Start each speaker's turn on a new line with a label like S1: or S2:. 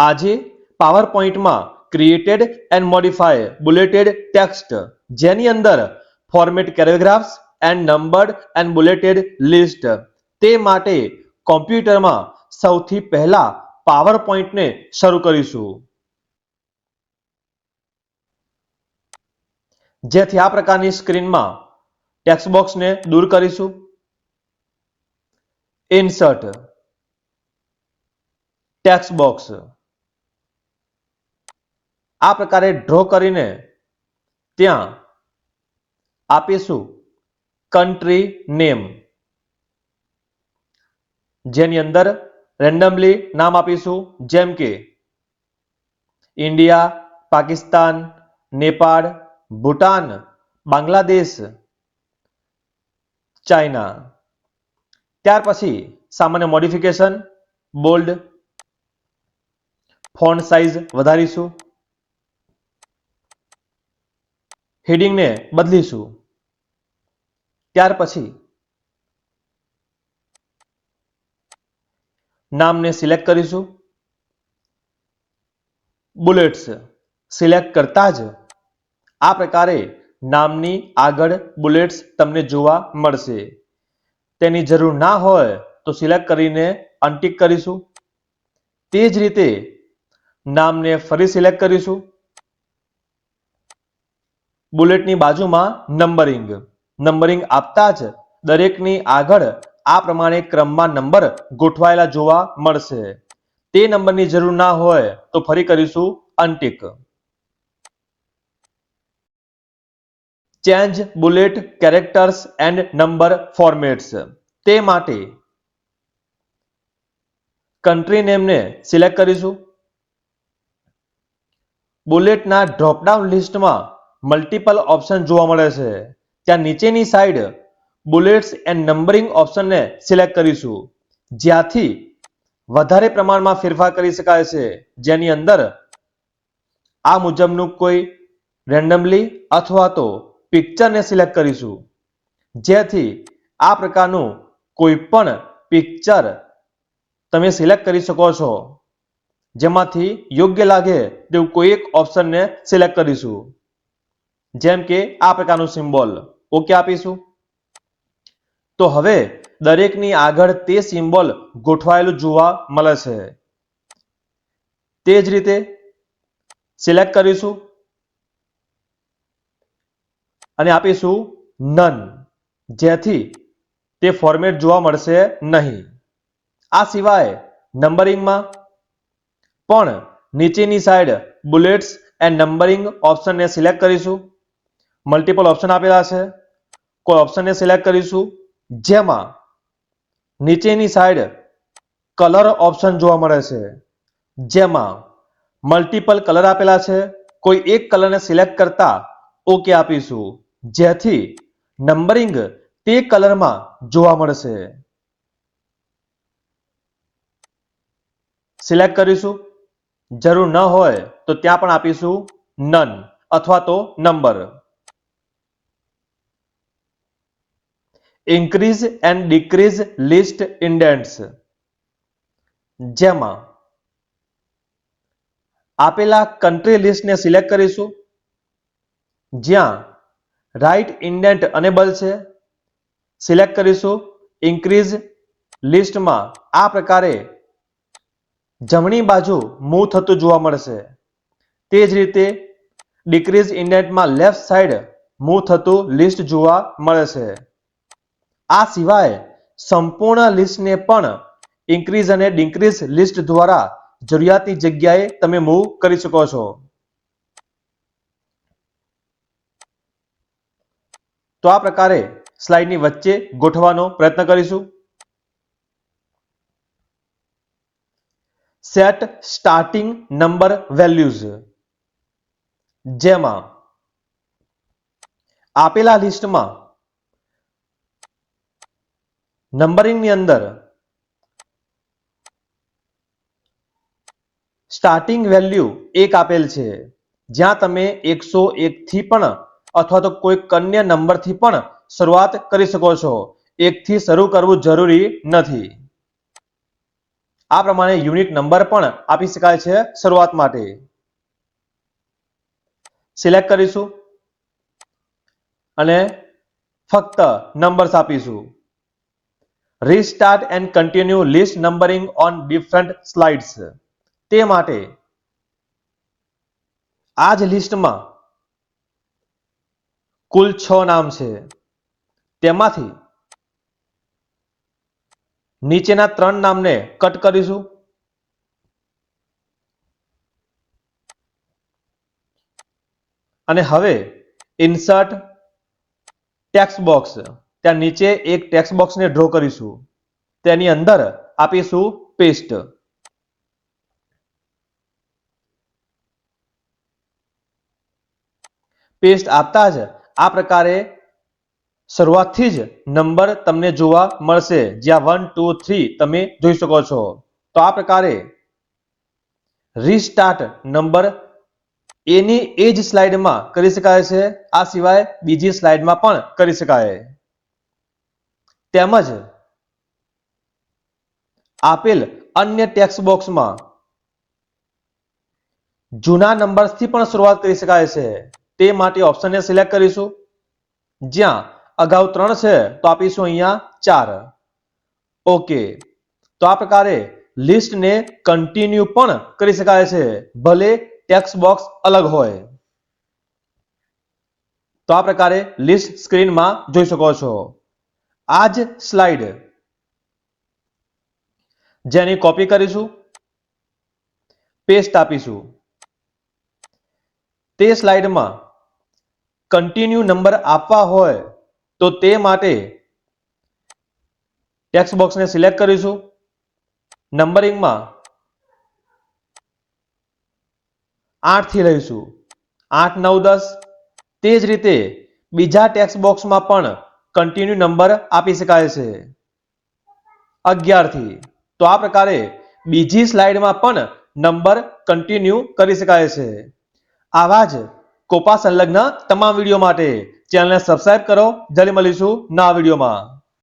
S1: આજે power પોઈન્ટમાં created and modify bulleted text જેની અંદર format paragraphs and numbered and bulleted list તે માટે કોમ્પ્યુટરમાં સૌથી પહેલા પાવરપોઈન્ટને શરૂ કરીશું. જેથી આ પ્રકારની સ્ક્રીનમાં ટેક્સ્ટ બોક્સને દૂર કરીશું. ઇન્સર્ટ ટેક્સ્ટ બોક્સ આ પ્રકારે ડ્રો કરીને ત્યાં આપીશું કન્ટ્રી નેમ જેની અંદર રેન્ડમલી નામ આપીશું, જેમ કે ઇન્ડિયા, પાકિસ્તાન, નેપાળ, ભૂટાન, બાંગ્લાદેશ, ચાઇના. ત્યાર પછી સામાન્ય મોડિફિકેશન બોલ્ડ ફોન્ટ સાઇઝ વધારીશું. હેડિંગને બદલીશું. ત્યાર પછી નામને સિલેક્ટ કરીશું. બુલેટ્સ સિલેક્ટ કરતા જ આ પ્રકારે નામની આગળ બુલેટ્સ તમને જોવા મળશે. તેની જરૂર ના હોય તો સિલેક્ટ કરીને અનટિક કરીશું. તે જ રીતે નામને ફરી સિલેક્ટ કરીશું. બુલેટની બાજુમાં નંબરિંગ. નંબરિંગ આપતા જ દરેકની આગળ આ પ્રમાણે ક્રમમાં નંબર ગોઠવાયેલા જોવા મળશે. તે નંબરની જરૂર ના હોય તો ફરી કરીશું untick change bullet characters and number formats. તે માટે કન્ટ્રી નેમને સિલેક્ટ કરીશું. બુલેટના ડ્રોપડાઉન લિસ્ટમાં મલ્ટિપલ ઓપ્શન જોવા મળે છે. ત્યાં નીચેની સાઈડ બુલેટ્સ એન્ડ નંબરિંગ ઓપ્શનને સિલેક્ટ કરીશું. જ્યાંથી વધારે પ્રમાણમાં ફેરફાર કરી શકાય છે. જેની અંદર આ મુજબનું કોઈ રેન્ડમલી અથવા તો પિક્ચરને સિલેક્ટ કરીશું. જેથી આ પ્રકારનું કોઈ પણ પિક્ચર તમે સિલેક્ટ કરી શકો છો. જેમાંથી યોગ્ય લાગે તેવું કોઈ એક ઓપ્શનને સિલેક્ટ કરીશું. જેમ કે આ પ્રકારનું સિમ્બોલ. ઓકે આપીશું? તો હવે દરેકની આગળ તે સિમ્બોલ ગોઠવાયેલું જોવા મળે છે. તે જ રીતે સિલેક્ટ કરીશું. અને આપીશું નન, જેથી તે ફોર્મેટ જોવા મળશે નહીં. આ સિવાય નંબરિંગમાં પણ નીચેની સાઈડ બુલેટ્સ એન્ડ નંબરિંગ ઓપ્શનને સિલેક્ટ કરીશું. મલ્ટિપલ ઓપ્શન આપેલા છે. કોઈ ઓપ્શનને સિલેક્ટ કરીશું. જેમાં નીચેની સાઈડ કલર ઓપ્શન જોવા મળે છે. જેમાં મલ્ટિપલ કલર આપેલા છે. કોઈ એક કલરને સિલેક્ટ કરતા ઓકે આપીશું. જેથી નંબરિંગ તે કલરમાં જોવા મળશે. સિલેક્ટ કરીશું. જરૂર ન હોય તો ત્યાં પણ આપીશું નન અથવા તો number increase and decrease list indents જેમાં આપેલા કન્ટ્રી લિસ્ટને સિલેક્ટ કરીશું. જ્યાં રાઈટ ઇન્ડેન્ટ અનેબલ છે સિલેક્ટ કરીશું. ઇન્ક્રીઝ લિસ્ટમાં આ પ્રકારે જમણી બાજુ મૂવ થતું જોવા મળશે. તે જ રીતે ડિક્રીઝ ઇન્ડેન્ટમાં લેફ્ટ સાઈડ મૂવ થતું લિસ્ટ જોવા મળે છે આ સિવાય સંપૂર્ણ લિસ્ટને પણ ઇન્ક્રીઝ અને ડિક્રીઝ લિસ્ટ દ્વારા જરૂરિયાતની જગ્યાએ તમે મૂવ કરી શકો છો. તો આ પ્રકારે સ્લાઇડની વચ્ચે ગોઠવવાનો પ્રયત્ન કરીશું. સેટ સ્ટાર્ટિંગ નંબર વેલ્યુઝ જેમાં આપેલા લિસ્ટમાં નંબરિંગની અંદર સ્ટાર્ટિંગ વેલ્યુ એક આપેલ છે. જ્યાં તમે એકસો એક થી પણ અથવા તો કોઈ કન્ય નંબરથી પણ શરૂઆત કરી શકો છો. એકથી શરૂ કરવું જરૂરી નથી. આ પ્રમાણે યુનિટ નંબર પણ આપી શકાય છે શરૂઆત માટે. સિલેક્ટ કરીશું. અને ફક્ત નંબર્સ આપીશું. Restart and continue list numbering on different slides તે માટે આ જ લિસ્ટમાં કુલ છ નામ છે. તેમાંથી નીચેના ત્રણ નામને કટ કરીશું. અને હવે ઇન્સર્ટ ટેક્સ્ટ બોક્સ ત્યાં નીચે એક ટેક્સ્ટ બોક્સને ડ્રો કરીશું. તેની અંદર આપીશું પેસ્ટ પેસ્ટ આપતા જ આ પ્રકારે શરૂઆતથી જ નંબર તમને જોવા મળશે. જ્યાં વન ટુ થ્રી તમે જોઈ શકો છો. તો આ પ્રકારે રીસ્ટાર્ટ નંબર એની એ જ સ્લાઇડમાં કરી શકાય છે. આ સિવાય બીજી સ્લાઇડમાં પણ કરી શકાય. તેમજ આપેલ અન્ય ટેક્સ્ટ બોક્સમાં જૂના નંબર્સથી પણ શરૂઆત કરી શકાય છે. તે માટે ઓપ્શનને સિલેક્ટ કરીશું. જ્યાં અગાઉ ત્રણ છે, તો આપીશું અહીંયા ચાર. ઓકે. તો આ પ્રકારે લિસ્ટને કન્ટિન્યુ પણ કરી શકાય છે, ભલે ટેક્સ્ટ બોક્સ અલગ હોય. તો આ પ્રકારે લિસ્ટ સ્ક્રીનમાં જોઈ શકો છો. આ જ સ્લાઇડ જેની કોપી કરીશું પેસ્ટ આપીશું. તે સ્લાઇડમાં કન્ટિન્યુ નંબર આપવા હોય તો તે માટે ટેક્સ્ટ બોક્સને સિલેક્ટ કરીશું. નંબરિંગમાં આઠથી લઈશું. આઠ, નવ, દસ. તે જ રીતે બીજા ટેક્સ્ટ બોક્સમાં પણ કન્ટિન્યુ નંબર આપી શકાય છે. અગિયારથી તો આ પ્રકારે બીજી સ્લાઇડમાં પણ નંબર કન્ટિન્યુ કરી શકાય છે. આવા જ કોપા સંલગ્ન તમામ વીડિયો માટે ચેનલને સબસ્ક્રાઇબ કરો. જલ્દી મળીશું નવા વિડીયોમાં.